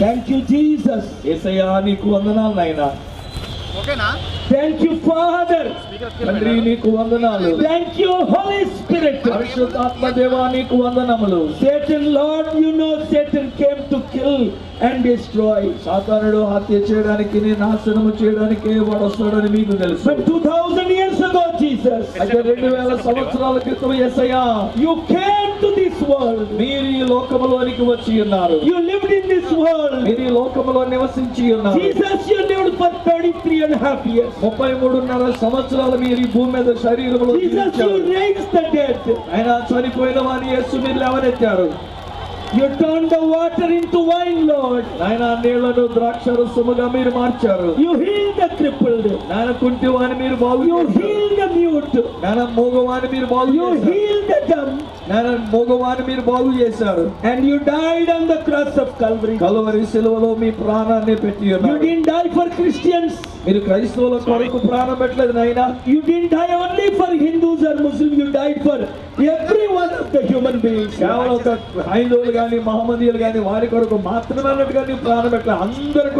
Thank you, Jesus. ఏసయ్యా నీకు వందనాలు నాయనా ఓకేనా Thank you, Father. తండ్రి నీకు వందనాలు Thank you, Holy Spirit. పరిశుద్ధాత్మ దేవా నీకు వందనములు Satan, Lord, you know Satan came to kill and destroy. సాతానుడు హత్య చేయడానికి నాశనము చేయడానికి వాడు వస్తాడని మీకు తెలుసు But 2000 years ago, Jesus, అయితే రెండు వేల సంవత్సరాల క్రితం ఎస్ఐయా you came To this world. మీరు ఈ లోకములోనికి వచ్చి ఉన్నారు You lived in this world. మీరు ఈ లోకములో నివసించి ఉన్నారు Jesus, you lived for 33 and a half years. ముప్పై మూడున్నర సంవత్సరాలు మీరు ఈ భూమి మీద Jesus, జీవించారు. you raised the dead. ఆయన చనిపోయిన వారిని యేసు మీరు లేవనెత్తారు You turned the water into wine, Lord. ఆయన నీళ్ళను ద్రాక్ష రసముగా మీరు మార్చారు You healed the crippled. నాయన కుంటి వాని మీరు బాగు You healed the mute. నాయన మూగవాని మీరు బాగు You healed the dumb. భగవాన్ మీరు బాగు చేశారు. And you died on the cross of Calvary Calvary సిలువలో మీ ప్రాణాన్ని పెట్టి you did die for Christians మీరు క్రైస్తవుల కొరకు ప్రాణం పెట్టలేదు నాయన. You did die only for Hindus or Muslim you died for every one of the human beings కేవలం ఒక హైందువులు కానీ మహమ్మదీయులు కానీ వారి కొరకు మాత్రమే అన్నట్టు ప్రాణం పెట్టలేదు. అందరికీ